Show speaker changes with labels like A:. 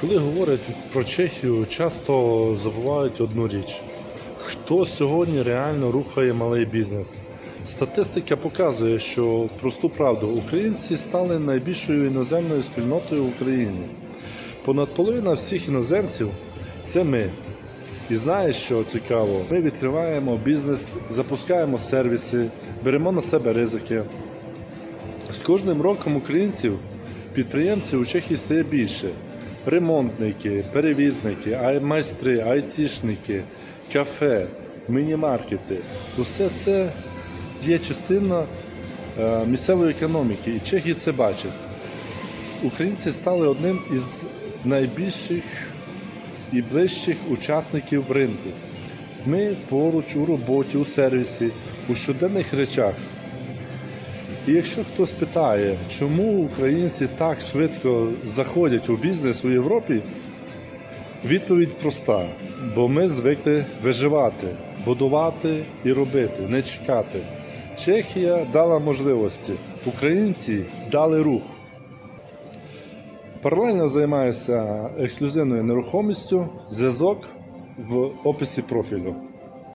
A: Коли говорять про Чехію, часто забувають одну річ: хто сьогодні реально рухає малий бізнес? Статистика показує, що просту правду українці стали найбільшою іноземною спільнотою в Україні. Понад половина всіх іноземців це ми. І знаєш, що цікаво? Ми відкриваємо бізнес, запускаємо сервіси, беремо на себе ризики. З кожним роком українців, підприємців у Чехії стає більше. Ремонтники, перевізники, ай- майстри, айтішники, кафе, міні-маркети. Усе це є частина е, місцевої економіки, і Чехії це бачать. Українці стали одним із найбільших і ближчих учасників ринку. Ми поруч у роботі, у сервісі, у щоденних речах. І якщо хтось питає, чому українці так швидко заходять у бізнес у Європі, відповідь проста: бо ми звикли виживати, будувати і робити, не чекати. Чехія дала можливості, українці дали рух. Паралельно займаюся ексклюзивною нерухомістю, зв'язок в описі профілю.